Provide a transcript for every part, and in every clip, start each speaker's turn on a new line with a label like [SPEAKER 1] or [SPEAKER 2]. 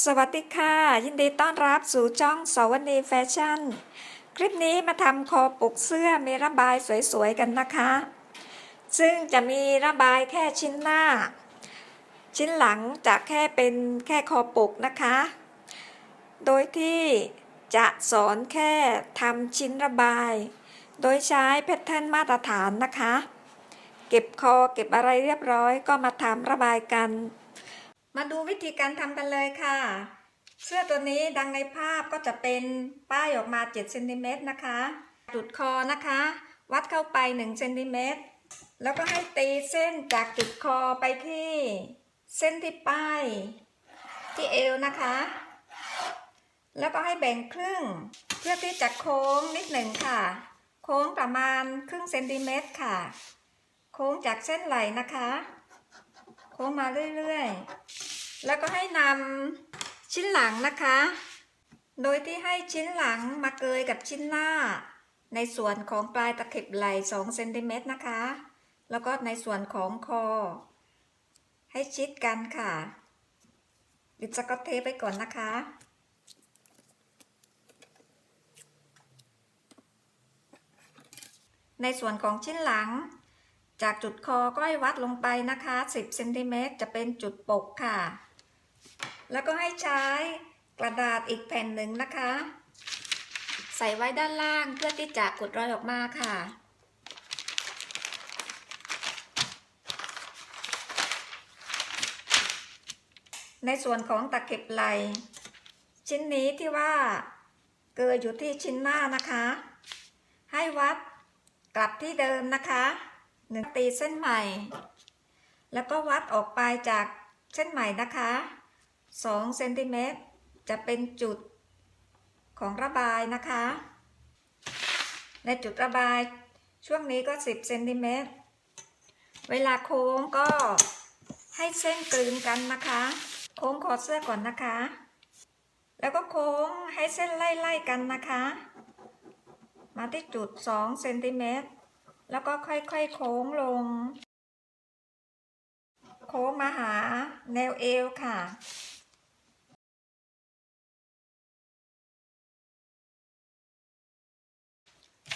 [SPEAKER 1] สวัสดีค่ะ ยินดีต้อนรับสู่ช่องสวนีแฟชั่น คลิปนี้มาทำคอปกเสื้อมีระบายสวยๆกันนะคะ ซึ่งจะมีระบายแค่ชิ้นหน้า ชิ้นหลังจะแค่เป็นแค่คอปกนะคะ โดยที่จะสอนแค่ทำชิ้นระบาย โดยใช้แพทเทิร์นมาตรฐานนะคะ เก็บคอเก็บอะไรเรียบร้อยก็มาทำระบายกัน มาดูวิธีการทำกันเลยค่ะ เสื้อตัวนี้ดังในภาพก็จะเป็นป้ายออกมา7เซนติเมตรนะคะ จุดคอนะคะ วัดเข้าไป1เซนติเมตรแล้วก็ให้ตีเส้นจากจุดคอไปที่ เส้นที่ป้าย ที่เอวนะคะ แล้วก็ให้แบ่งครึ่ง เพื่อที่จะโค้งนิดหนึ่งค่ะ โค้งประมาณครึ่งเซนติเมตรค่ะ โค้งจากเส้นไหล่นะคะ โค้งมาเรื่อยๆ แล้วก็ให้นำชิ้นหลังนะคะ โดยที่ให้ชิ้นหลังมาเกยกับชิ้นหน้า ในส่วนของปลายตะเข็บไหล่2เซนติเมตรนะคะ แล้วก็ในส่วนของคอ ให้ชิดกันค่ะติดสกอตเทปไปก่อนนะคะในส่วนของชิ้นหลัง จากจุดคอก็ให้วัดลงไปนะคะ 10เซนติเมตรจะเป็นจุดปกค่ะ แล้วก็ให้ใช้กระดาษอีกแผ่นหนึ่งนะคะ ใส่ไว้ด้านล่างเพื่อที่จะกดรอยออกมาค่ะ ในส่วนของตะเข็บไหลชิ้นนี้ที่ว่าเกิดอยู่ที่ชิ้นหน้านะคะ ให้วัดกลับที่เดิมนะคะ หนึ่งตีเส้นใหม่ แล้วก็วัดออกไปจากเส้นใหม่นะคะ2เซนติเมตรจะเป็นจุดของระบายนะคะ ในจุดระบายช่วงนี้ก็ 10เซนติเมตรเวลาโค้งก็ให้เส้นกลืนกันนะคะ โค้งคอเสื้อก่อนนะคะ แล้วก็โค้งให้เส้นไล่ๆกันนะคะ มาที่จุด2เซนติเมตร แล้วก็ค่อยๆโค้งลง โค้งมาหาแนวเอวค่ะ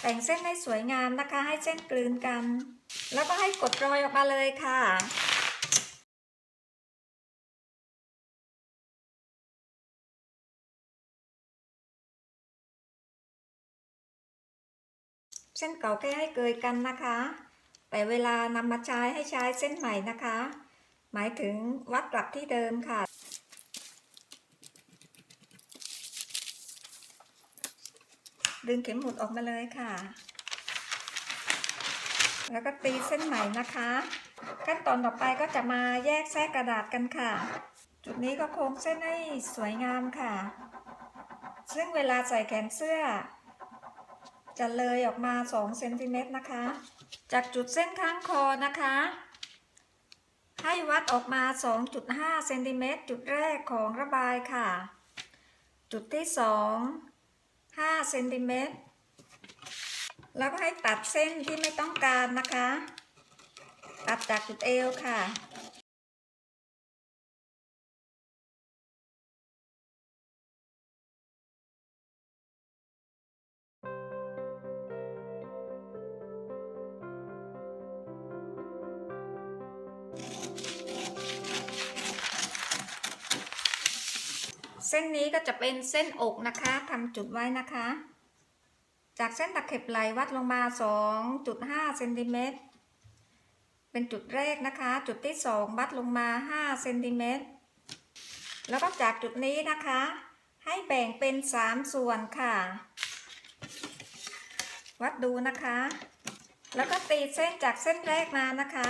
[SPEAKER 1] แต่งเส้นให้สวยงามนะคะ ให้เส้นกลืนกัน แล้วก็ให้กดรอยออกมาเลยค่ะ เส้นเก่าแค่ให้เกยกันนะคะ แต่เวลานำมาใช้ให้ใช้เส้นใหม่นะคะ หมายถึงวัดกลับที่เดิมค่ะ ดึงเข็มหมุดออกมาเลยค่ะ แล้วก็ตีเส้นใหม่นะคะ ขั้นตอนต่อไปก็จะมาแยกแส้กระดาษกันค่ะ จุดนี้ก็โค้งเส้นให้สวยงามค่ะ ซึ่งเวลาใส่แขนเสื้อ จะเลยออกมา2เซนติเมตรนะคะ จากจุดเส้นข้างคอนะคะ ให้วัดออกมา 2.5เซนติเมตรจุดแรกของระบายค่ะ จุดที่ 2 5เซนติเมตรแล้วก็ให้ตัดเส้นที่ไม่ต้องการนะคะ ตัดจากจุดเอวค่ะ เส้นนี้ก็จะเป็นเส้นอกนะคะทำจุดไว้นะคะ จากเส้นตะเข็บไหลวัดลงมา 2.5เซนติเมตรเป็นจุดแรกนะคะ จุดที่ 2 วัดลงมา 5เซนติเมตรแล้วก็จากจุดนี้นะคะ ให้แบ่งเป็น 3 ส่วนค่ะ วัดดูนะคะ แล้วก็ตีเส้นจากเส้นแรกมานะคะ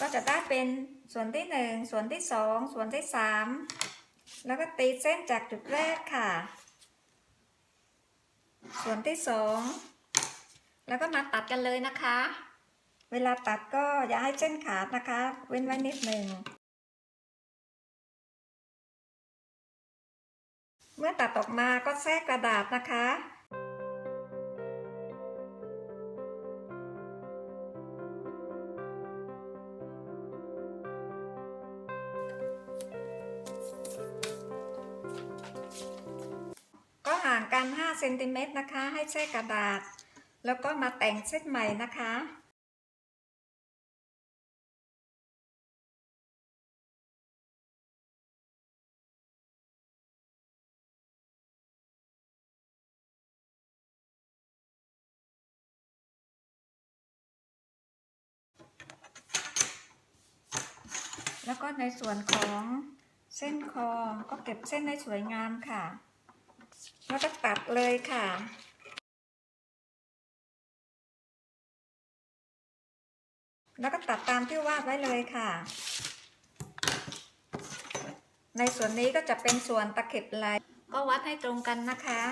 [SPEAKER 1] ก็จะได้เป็นส่วนที่ 1 ส่วนที่ 2 ส่วนที่ 3 แล้วก็ตีเส้นจากจุดแรกค่ะ ส่วนที่ 2 แล้วก็มาตัดกันเลยนะคะ เวลาตัดก็อย่าให้เส้นขาดนะคะ เว้นไว้นิดหนึ่งเมื่อตัดออกมาก็แทรกกระดาษนะคะ เซนติเมตรนะคะ ให้เส้กระดาษ แล้วก็มาแต่งเส้นใหม่นะคะแล้วก็ในส่วนของเส้นคอก็เก็บเส้นให้สวยงามค่ะ แล้วก็ตัดเลยค่ะแล้วก็ตัดตามที่วาดไว้เลยค่ะ ในส่วนนี้ก็จะเป็นส่วนตะเข็บลาย ก็วัดให้ตรงกันนะคะ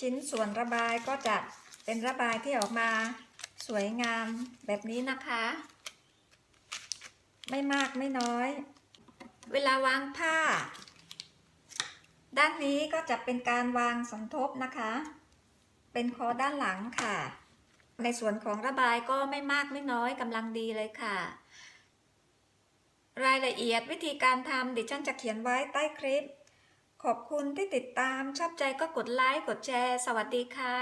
[SPEAKER 1] ชิ้นส่วนระบายก็จะเป็นระบายที่ออกมาสวยงามแบบนี้นะคะ ไม่มากไม่น้อย เวลาวางผ้า ด้านนี้ก็จะเป็นการวางสมทบนะคะ เป็นคอด้านหลังค่ะ ในส่วนของระบายก็ไม่มากไม่น้อยกำลังดีเลยค่ะ รายละเอียดวิธีการทำดิฉันจะเขียนไว้ใต้คลิป ขอบคุณที่ติดตามชอบใจก็กดไลค์กดแชร์ สวัสดีค่ะ